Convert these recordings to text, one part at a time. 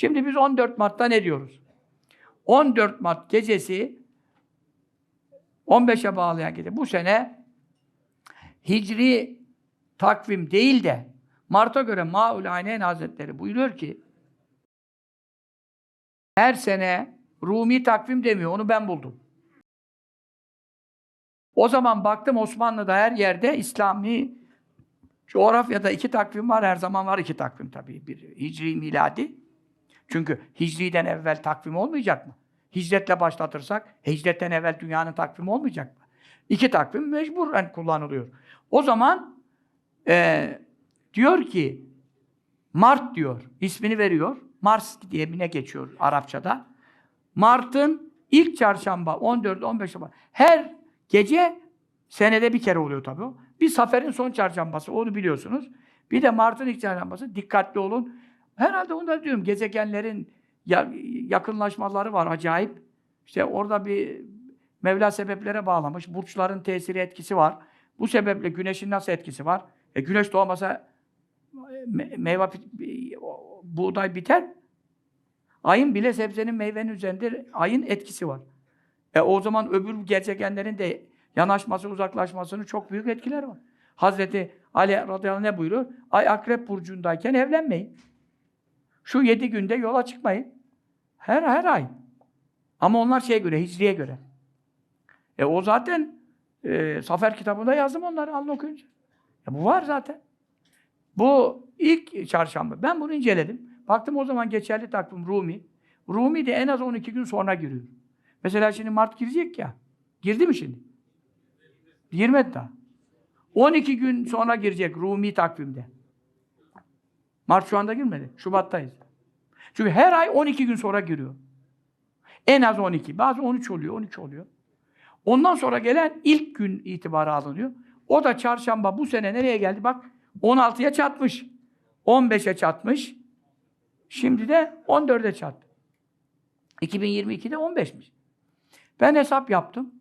Şimdi biz 14 Mart'ta ne diyoruz? 14 Mart gecesi 15'e bağlayan gece. Bu sene Hicri takvim değil de Mart'a göre Maul Aynen Hazretleri buyuruyor ki her sene Rumi takvim demiyor. Onu ben buldum. O zaman baktım Osmanlı'da her yerde İslami coğrafyada iki takvim var. Her zaman var iki takvim tabii. Bir Hicri miladi. Çünkü Hicri'den evvel takvim olmayacak mı? Hicretle başlatırsak hicretten evvel dünyanın takvimi olmayacak mı? İki takvim mecburen kullanılıyor. O zaman eee, diyor ki Mart diyor. ismini veriyor. Mars diye bir ne geçiyor Arapçada. Mart'ın ilk çarşamba 14-15 Şubat. Her gece senede bir kere oluyor tabii. Bir saferin son çarşambası onu biliyorsunuz. Bir de Mart'ın ilk çarşambası. Dikkatli olun. Herhalde onu da diyorum gezegenlerin ya- yakınlaşmaları var acayip. İşte orada bir Mevla sebeplere bağlamış. Burçların tesiri etkisi var. Bu sebeple güneşin nasıl etkisi var? E güneş doğmasa me- meyve o- buğday biter. Ayın bile sebzenin meyvenin üzerinde ayın etkisi var. E o zaman öbür gezegenlerin de yanaşması, uzaklaşmasının çok büyük etkileri var. Hazreti Ali radıyallahu anh ne buyuruyor? Ay akrep burcundayken evlenmeyin. Şu yedi günde yola çıkmayın. Her her ay. Ama onlar şeye göre, hicriye göre. E o zaten e, Safer kitabında yazdım onları alın okuyunca. E bu var zaten. Bu ilk çarşamba. Ben bunu inceledim. Baktım o zaman geçerli takvim Rumi. Rumi de en az 12 gün sonra giriyor. Mesela şimdi Mart girecek ya. Girdi mi şimdi? Girmedi daha. 12 gün sonra girecek Rumi takvimde. Mart şu anda girmedi. Şubat'tayız. Çünkü her ay 12 gün sonra giriyor. En az 12. Bazı 13 oluyor, 13 oluyor. Ondan sonra gelen ilk gün itibarı alınıyor. O da çarşamba bu sene nereye geldi? Bak 16'ya çatmış. 15'e çatmış. Şimdi de 14'e çattı. 2022'de 15'miş. Ben hesap yaptım.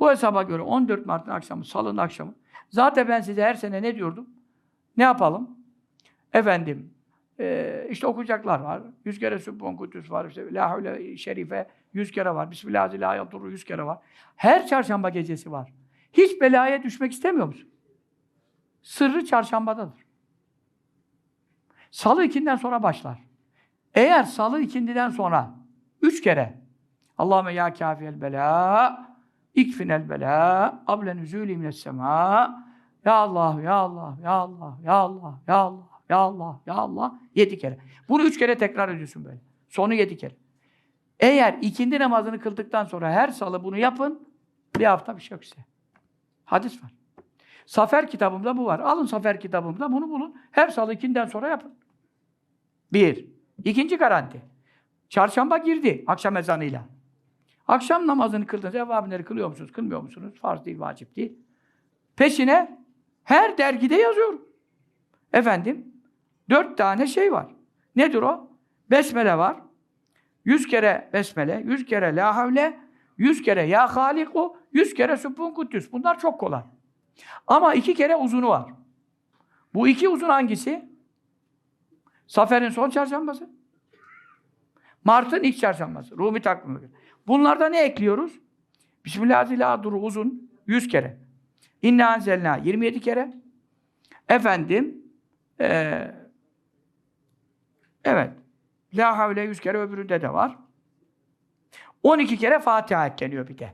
Bu hesaba göre 14 Mart'ın akşamı, Salı'nın akşamı. Zaten ben size her sene ne diyordum? Ne yapalım? Efendim, eee, işte okuyacaklar var. Yüz kere Sübbon Kudüs var. İşte La Havle Şerife yüz kere var. Bismillahirrahmanirrahim yüz kere var. Her çarşamba gecesi var. Hiç belaya düşmek istemiyor musun? Sırrı çarşambadadır. Salı ikinden sonra başlar. Eğer salı ikindiden sonra üç kere Allahümme ya kafiyel bela ikfinel bela ablen üzülü sema ya Allah, ya Allah, ya Allah, ya Allah, ya Allah, ya Allah, ya Allah yedi kere. Bunu üç kere tekrar ediyorsun böyle. Sonu yedi kere. Eğer ikindi namazını kıldıktan sonra her salı bunu yapın, bir hafta bir şey yok size. Hadis var. Safer kitabımda bu var. Alın Safer kitabımda bunu bulun. Her salı ikinden sonra yapın. Bir. İkinci garanti. Çarşamba girdi akşam ezanıyla. Akşam namazını kıldınız. Evvabinleri kılıyor musunuz, kılmıyor musunuz? Farz değil, vacip değil. Peşine her dergide yazıyorum. Efendim, dört tane şey var. Nedir o? Besmele var. Yüz kere besmele, yüz kere la havle, yüz kere ya haliku, yüz kere sübbun kuddüs. Bunlar çok kolay. Ama iki kere uzunu var. Bu iki uzun hangisi? Safer'in son çarşambası. Mart'ın ilk çarşambası. Rumi takvimi. Bunlarda ne ekliyoruz? Bismillahirrahmanirrahim uzun 100 kere. İnna enzelna 27 kere. Efendim eee evet. La havle 100 kere öbüründe de var. 12 kere Fatiha ekleniyor bir de.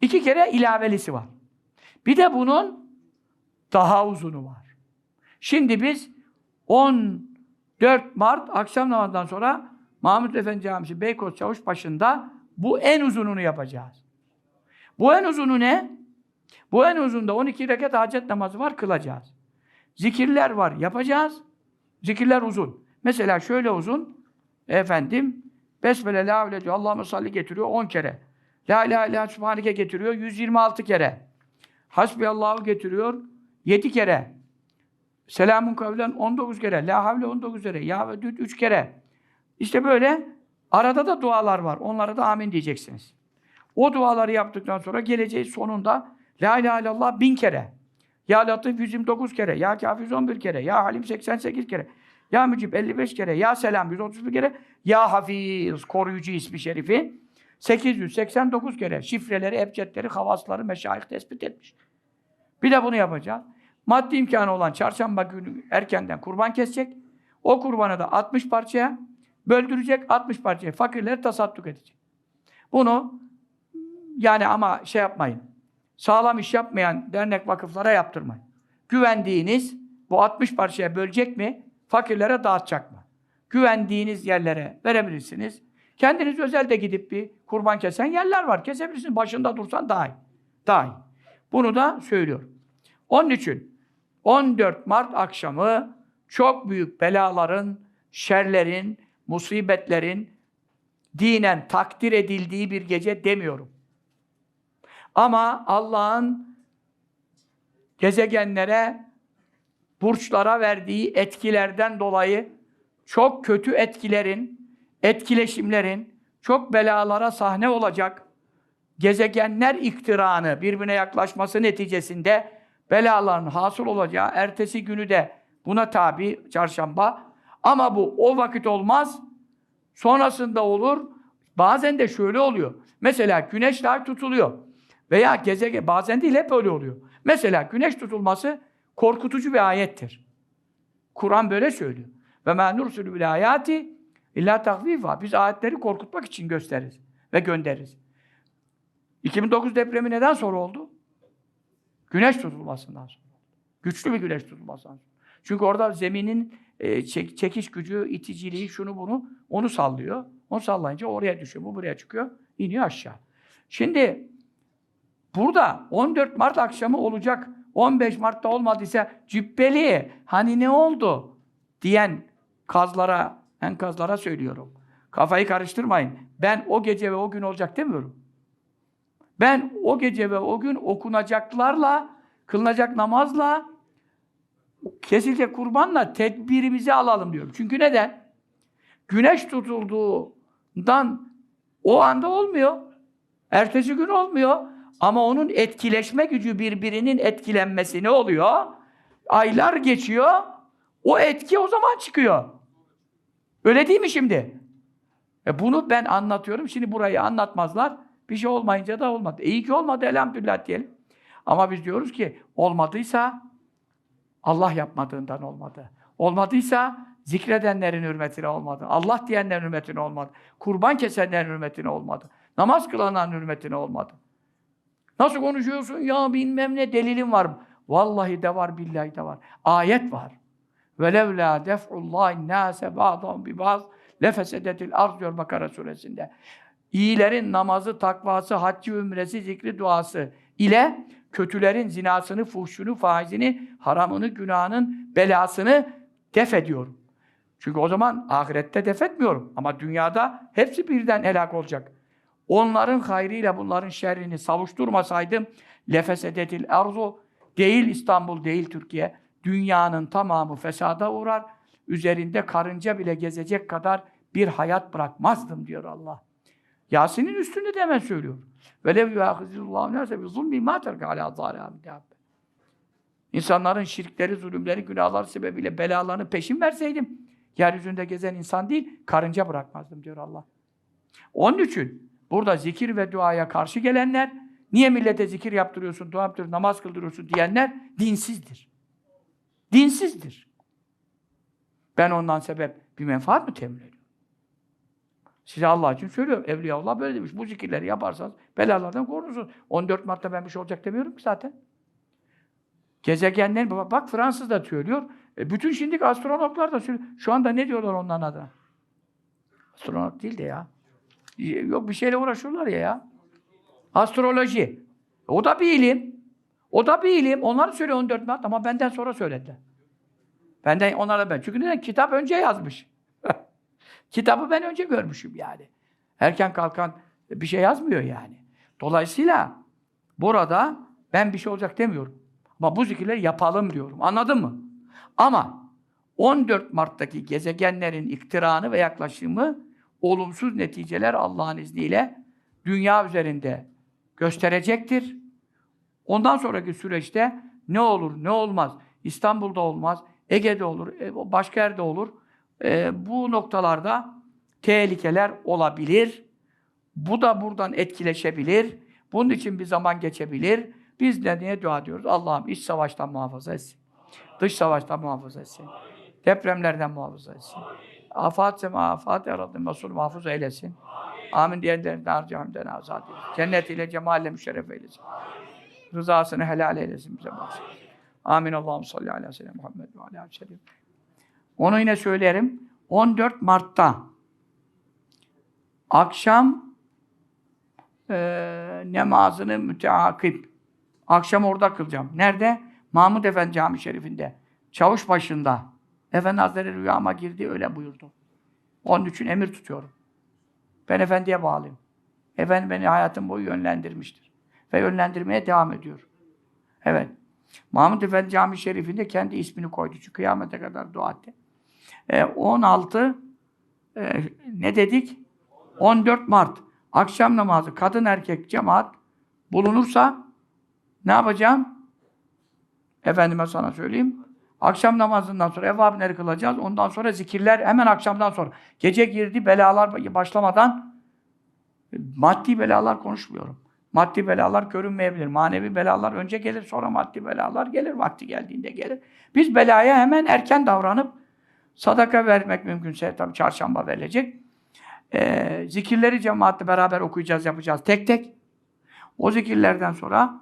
İki kere ilavelisi var. Bir de bunun daha uzunu var. Şimdi biz 14 Mart akşam namazından sonra Mahmut Efendi Camisi Beykoz Çavuşbaşı'nda bu en uzununu yapacağız. Bu en uzunu ne? Bu en uzunda 12 rekat hacet namazı var kılacağız. Zikirler var yapacağız. Zikirler uzun. Mesela şöyle uzun. Efendim Besmele la havle diyor. Allahümme salli getiriyor 10 kere. La ilahe illallah subhaneke getiriyor 126 kere. Hasbiyallahu getiriyor 7 kere. Selamun kavlen 19 kere. La havle 19 kere. Ya ve 3 kere. İşte böyle arada da dualar var. Onlara da amin diyeceksiniz. O duaları yaptıktan sonra geleceğiz sonunda La ilahe illallah bin kere. Ya Latif 129 kere. Ya Kafir 111 kere. Ya Halim 88 kere. Ya Mücib 55 kere, Ya Selam 131 kere, Ya Hafiz koruyucu ismi şerifi 889 kere şifreleri, ebcedleri, havasları meşayih tespit etmiş. Bir de bunu yapacağız. Maddi imkanı olan çarşamba günü erkenden kurban kesecek. O kurbanı da 60 parçaya böldürecek. 60 parçaya fakirlere tasadduk edecek. Bunu yani ama şey yapmayın. Sağlam iş yapmayan dernek vakıflara yaptırmayın. Güvendiğiniz bu 60 parçaya bölecek mi? Fakirlere dağıtacak mı? Güvendiğiniz yerlere verebilirsiniz. Kendiniz özelde gidip bir kurban kesen yerler var. Kesebilirsiniz. Başında dursan daha iyi. Daha iyi. Bunu da söylüyorum. Onun için 14 Mart akşamı çok büyük belaların, şerlerin, musibetlerin dinen takdir edildiği bir gece demiyorum. Ama Allah'ın gezegenlere, burçlara verdiği etkilerden dolayı çok kötü etkilerin, etkileşimlerin, çok belalara sahne olacak gezegenler iktiranı birbirine yaklaşması neticesinde belaların hasıl olacağı ertesi günü de buna tabi çarşamba. Ama bu o vakit olmaz. Sonrasında olur. Bazen de şöyle oluyor. Mesela güneş dahi tutuluyor. Veya gezegen bazen değil hep öyle oluyor. Mesela güneş tutulması korkutucu bir ayettir. Kur'an böyle söylüyor. Ve mâ nursulü bil ayati illa tahvifa. Biz ayetleri korkutmak için gösteririz ve göndeririz. 2009 depremi neden sonra oldu? Güneş tutulmasından sonra. Güçlü bir güneş tutulmasından sonra. Çünkü orada zeminin e, çek- çekiş gücü, iticiliği, şunu bunu onu sallıyor. Onu sallayınca oraya düşüyor. Bu buraya çıkıyor. iniyor aşağı. Şimdi burada 14 Mart akşamı olacak. 15 Mart'ta olmadıysa cübbeli hani ne oldu diyen kazlara, enkazlara söylüyorum. Kafayı karıştırmayın. Ben o gece ve o gün olacak demiyorum. Ben o gece ve o gün okunacaklarla, kılınacak namazla, kesilecek kurbanla tedbirimizi alalım diyorum. Çünkü neden? Güneş tutulduğundan o anda olmuyor. Ertesi gün olmuyor. Ama onun etkileşme gücü birbirinin etkilenmesi ne oluyor? Aylar geçiyor. O etki o zaman çıkıyor. Öyle değil mi şimdi? E bunu ben anlatıyorum. Şimdi burayı anlatmazlar. Bir şey olmayınca da olmadı. İyi ki olmadı elhamdülillah diyelim. Ama biz diyoruz ki olmadıysa Allah yapmadığından olmadı. Olmadıysa zikredenlerin hürmetine olmadı. Allah diyenlerin hürmetine olmadı. Kurban kesenlerin hürmetine olmadı. Namaz kılanların hürmetine olmadı. Nasıl konuşuyorsun ya bilmem ne delilin var? Vallahi de var, billahi de var. Ayet var. Velev la def'ullahi nase ba'dan bi ba'd lefesedetil arz diyor Bakara suresinde. İyilerin namazı, takvası, haccı, ümresi, zikri, duası ile kötülerin zinasını, fuhşunu, faizini, haramını, günahının belasını def ediyorum. Çünkü o zaman ahirette def etmiyorum. Ama dünyada hepsi birden helak olacak. Onların hayrıyla bunların şerrini savuşturmasaydım lefesedetil arzu değil İstanbul değil Türkiye dünyanın tamamı fesada uğrar. Üzerinde karınca bile gezecek kadar bir hayat bırakmazdım diyor Allah. Yasin'in üstünde de hemen söylüyor. Velev yuâhizillâhu nâse bi zulmî mâ İnsanların şirkleri, zulümleri, günahları sebebiyle belalarını peşin verseydim, yeryüzünde gezen insan değil, karınca bırakmazdım diyor Allah. Onun için burada zikir ve duaya karşı gelenler, niye millete zikir yaptırıyorsun, dua yaptırıyorsun, namaz kıldırıyorsun diyenler dinsizdir. Dinsizdir. Ben ondan sebep bir menfaat mı temin ediyorum? Size Allah için söylüyorum. Evliyaullah böyle demiş. Bu zikirleri yaparsanız belalardan korunursunuz. 14 Mart'ta ben bir şey olacak demiyorum ki zaten. Gezegenlerin, bak, bak Fransız da söylüyor. E, bütün şimdiki astronotlar da söylüyor. Şu anda ne diyorlar onların adına? Astronot değil de ya. Yok bir şeyle uğraşıyorlar ya ya. Astroloji. O da bir ilim. O da bir ilim. Onlar söylüyor 14 Mart ama benden sonra söylediler. Benden onlara ben. Çünkü neden? Kitap önce yazmış. Kitabı ben önce görmüşüm yani. Erken kalkan bir şey yazmıyor yani. Dolayısıyla burada ben bir şey olacak demiyorum. Ama bu zikirleri yapalım diyorum. Anladın mı? Ama 14 Mart'taki gezegenlerin iktiranı ve yaklaşımı olumsuz neticeler Allah'ın izniyle dünya üzerinde gösterecektir. Ondan sonraki süreçte ne olur, ne olmaz, İstanbul'da olmaz, Ege'de olur, e, başka yerde olur. E, bu noktalarda tehlikeler olabilir. Bu da buradan etkileşebilir. Bunun için bir zaman geçebilir. Biz de niye dua ediyoruz? Allah'ım iç savaştan muhafaza etsin. Dış savaştan muhafaza etsin. Depremlerden muhafaza etsin. Afat sema afat yarabbim Mesul mahfuz eylesin. Amin diyenlerin harcamden azad eylesin. Cennet ile cemalle müşerref eylesin. Rızasını helal eylesin bize baksın. Amin. Allah'ım salli ala seyyidina Muhammed ve ala sellem. Onu yine söylerim. 14 Mart'ta akşam eee namazını müteakip. Akşam orada kılacağım. Nerede? Mahmud Efendi Cami Şerif'inde. Çavuş başında. Efendi Hazretleri rüyama girdi, öyle buyurdu. Onun için emir tutuyorum. Ben Efendi'ye bağlıyım. Efendi beni hayatım boyu yönlendirmiştir. Ve yönlendirmeye devam ediyor. Evet. Mahmud Efendi Cami Şerif'inde kendi ismini koydu. Çünkü kıyamete kadar dua etti. Ee, 16 e, ne dedik? 14 Mart. Akşam namazı kadın erkek cemaat bulunursa ne yapacağım? Efendime sana söyleyeyim. Akşam namazından sonra evvabinleri kılacağız. Ondan sonra zikirler hemen akşamdan sonra. Gece girdi belalar başlamadan maddi belalar konuşmuyorum. Maddi belalar görünmeyebilir. Manevi belalar önce gelir sonra maddi belalar gelir. Vakti geldiğinde gelir. Biz belaya hemen erken davranıp sadaka vermek mümkünse tabii çarşamba verilecek. Ee, zikirleri cemaatle beraber okuyacağız, yapacağız tek tek. O zikirlerden sonra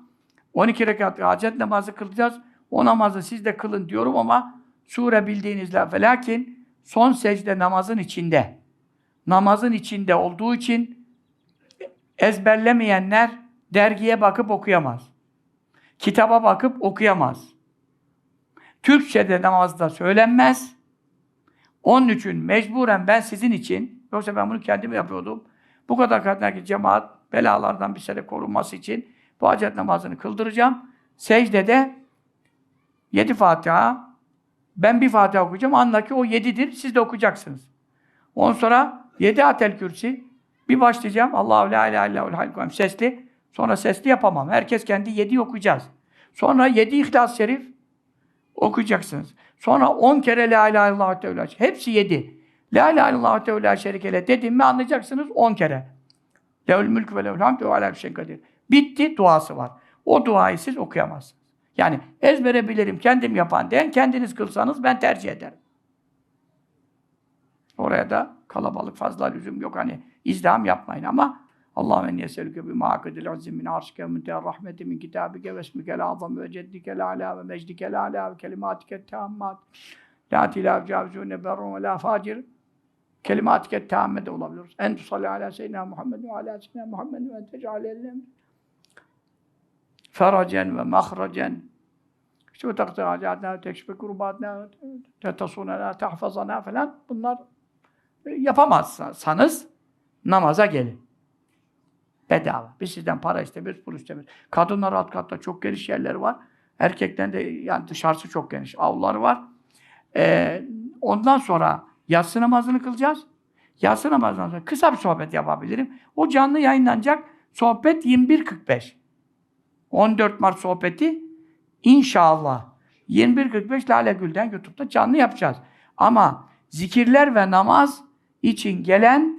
12 rekat hacet namazı kılacağız. O namazı siz de kılın diyorum ama sure bildiğinizle felakin son secde namazın içinde. Namazın içinde olduğu için ezberlemeyenler dergiye bakıp okuyamaz. Kitaba bakıp okuyamaz. Türkçe'de namazda söylenmez. Onun için mecburen ben sizin için, yoksa ben bunu kendim yapıyordum. Bu kadar kadar cemaat belalardan bir sene korunması için bu hacet namazını kıldıracağım. Secdede yedi Fatiha, ben bir Fatiha okuyacağım. Anla ki o yedidir, siz de okuyacaksınız. Ondan sonra yedi Atel Kürsi, bir başlayacağım. Allahu la ilahe illahul hayyul sesli. Sonra sesli yapamam. Herkes kendi yedi okuyacağız. Sonra yedi İhlas-ı Şerif okuyacaksınız. Sonra on kere La ilahe illallah teala. Hepsi yedi. La ilahe illallah teala şerikele dedim mi anlayacaksınız on kere. Lehül mülk ve lehül hamd ve alâ şeyin kadir. Bitti, duası var. O duayı siz okuyamazsınız. Yani ezbere bilirim, kendim yapan diyen kendiniz kılsanız ben tercih ederim. Oraya da kalabalık fazla lüzum yok. Hani izdiham yapmayın ama Allahümme enne yeselüke bima akadil azim min arşike münteha rahmeti min kitabike ve esmikel azam ve ceddikel ala ve mecdikel ala ve kelimatike teammat la tilâv cavzûne berrun ve la facir kelimatike teamme de olabilir. En tusalli ala seyyidina Muhammed ve ala seyyidina Muhammed ve tecale ellem feracen ve mahracen işte takdir hacatna, tekşife kurbatna, tetasuna, tahfazana falan bunlar yapamazsanız namaza gelin. Bedava. Biz sizden para istemiyoruz, pul istemiyoruz. Kadınlar alt katta çok geniş yerleri var. Erkekten de yani dışarısı çok geniş. Avluları var. Ee, ondan sonra yatsı namazını kılacağız. Yatsı namazından sonra kısa bir sohbet yapabilirim. O canlı yayınlanacak. Sohbet 21.45. 14 Mart sohbeti inşallah 21.45 Lale Gül'den YouTube'da canlı yapacağız. Ama zikirler ve namaz için gelen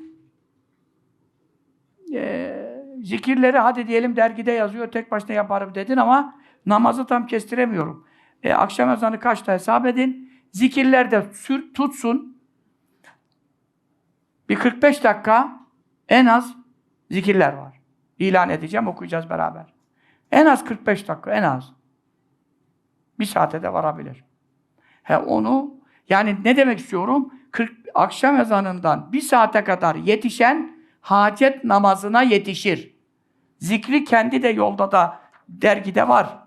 e, zikirleri hadi diyelim dergide yazıyor tek başına yaparım dedin ama namazı tam kestiremiyorum. E, akşam ezanı kaçta hesap edin. Zikirler de sür, tutsun. Bir 45 dakika en az zikirler var. İlan edeceğim, okuyacağız beraber. En az 45 dakika, en az. Bir saate de varabilir. He onu, yani ne demek istiyorum? 40, akşam ezanından bir saate kadar yetişen hacet namazına yetişir. Zikri kendi de yolda da dergide var.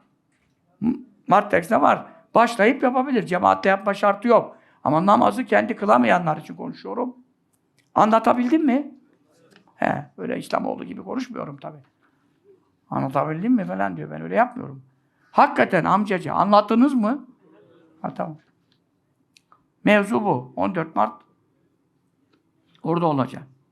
Martex'te var. Başlayıp yapabilir. Cemaatte yapma şartı yok. Ama namazı kendi kılamayanlar için konuşuyorum. Anlatabildim mi? He, öyle İslamoğlu gibi konuşmuyorum tabii. Anlatabildim mi falan diyor. Ben öyle yapmıyorum. Hakikaten amcacı anlattınız mı? Ha tamam. Mevzu bu. 14 Mart orada olacak.